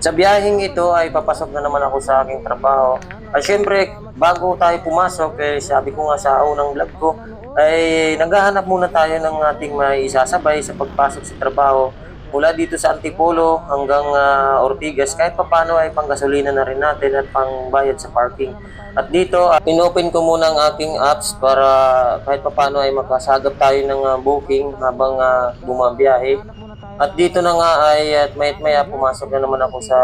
Sa biyaheng ito ay papasok na naman ako sa aking trabaho. At syempre, bago tayo pumasok, eh, sabi ko nga sa unang vlog ko, ay naghahanap muna tayo ng ating may isasabay sa pagpasok sa trabaho. Mula dito sa Antipolo hanggang ah, Ortigas, kahit papano ay panggasolina na rin natin at pangbayad sa parking. At dito, uh, inopen ko muna ang aking apps para kahit papano ay makasagap tayo ng ah, booking habang uh, bumabiyahe. At dito na nga ay at mayat maya pumasok na naman ako sa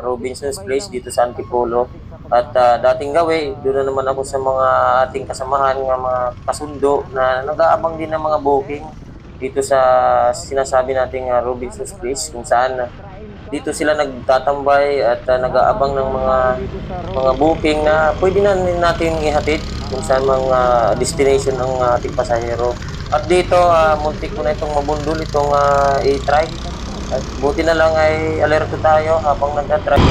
Robinson's Place dito sa Antipolo. At ah, dating gawi, doon na naman ako sa mga ating kasamahan, ng mga kasundo na nag-aabang din ng mga booking dito sa sinasabi nating uh, Robinson's Place kung saan ah, dito sila nagtatambay at ah, nag-aabang ng mga mga booking na pwede na natin ihatid kung saan mga destination ng ating pasahero. At dito, uh, muntik ko na itong mabundol, itong uh, i-try. At buti na lang ay alerto tayo habang nag-try.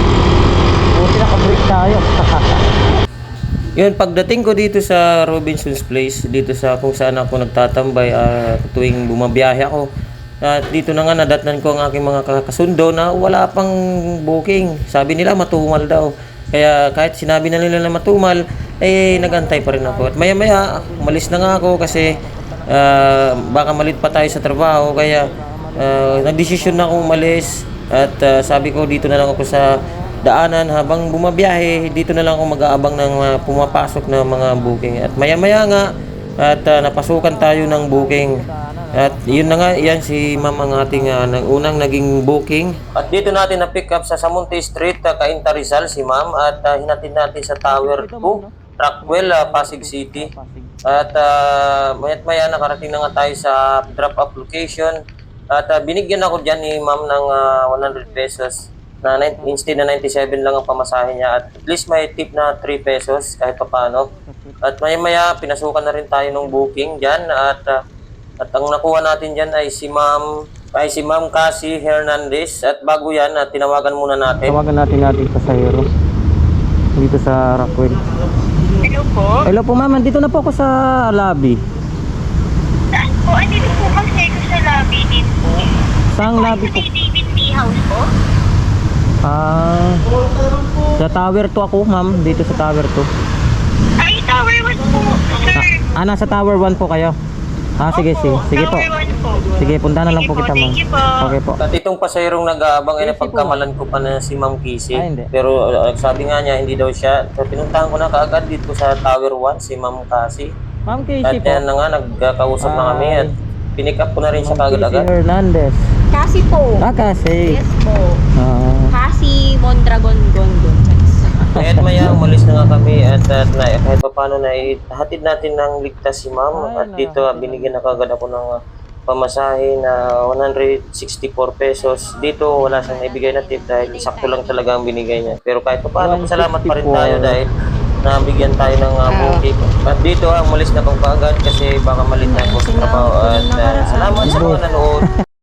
Buti naka-break tayo. Yun, pagdating ko dito sa Robinson's Place, dito sa kung saan ako nagtatambay ah, tuwing bumabiyahe ako. At dito na nga nadatnan ko ang aking mga kasundo na wala pang booking. Sabi nila matumal daw. Kaya kahit sinabi na nila na matumal, eh nagantay pa rin ako. At maya maya, umalis na nga ako kasi ah, baka malit pa tayo sa trabaho. Kaya uh, nagdesisyon na akong umalis. At ah, sabi ko dito na lang ako sa daanan habang bumabiyahe dito na lang ako mag-aabang ng mga pumapasok na mga booking. At maya maya nga at ah, napasukan tayo ng booking. At yun na nga yan si ma'am ang ating nang unang naging booking. At dito natin na pick up sa Samunti Street uh, Cainta Rizal si ma'am. At ah, hinatid natin sa Tower 2 Rockwell ah, Pasig City. At uh, mayat maya nakarating na nga tayo sa drop off location. At ah, binigyan ako dyan ni ma'am ng ah, 100 pesos na instead na 97 lang ang pamasahe niya at at least may tip na 3 pesos kahit pa paano. At maya maya pinasukan na rin tayo ng booking diyan at ah, at ang nakuha natin diyan ay si Ma'am ay si Ma'am Cassie Hernandez at bago yan at tinawagan muna natin. Tawagan natin natin pasahero. Dito sa Rockwell. Hello po. Hello po ma'am, dito na po ako sa lobby. Saan po? Andito po kasi ako sa lobby din po. Saang lobby po? Sa David Lee House po? Ah, sa tower 2 ako ma'am, dito sa tower 2. Ay, Tower 1 po, sir. Ah, nasa tower 1 po kayo? Ah, sige, sige. Opo, Sige po. Tower 1 po. Sige, punta na lang Sige po po, kita ma'am. thank you po. Okay po. At itong pasahirong nag-aabang ay po. napagkamalan ko pa na si Ma'am Casey. Ah, hindi. Pero uh, sabi nga niya hindi daw siya. So pinuntahan ko na kaagad dito sa Tower 1 si Ma'am Cassie. Ma'am At Casey po. yan na nga, nagkakausap na kami at pinick up ko na rin siya Ma'am Casey kaagad-agad. Hernandez. Kasi po. Ah, kasi. Yes po. Ah, Kasi Mondragon Gondon. Kahit maya, umalis na nga kami at, at na, kahit pa paano na hatid natin ng ligtas si ma'am. Ay, At dito, ah, binigyan na kagad ako ng ah, pamasahe na 164 pesos. Dito, wala siyang naibigay na tip dahil sakto lang talaga ang binigay niya. Pero kahit pa paano, salamat pa rin tayo 164. dahil nabigyan tayo ng uh, booking. At dito, ah, umalis na akong kaagad kasi baka malit na ako sa trabaho. At ah, salamat sa mga nanood.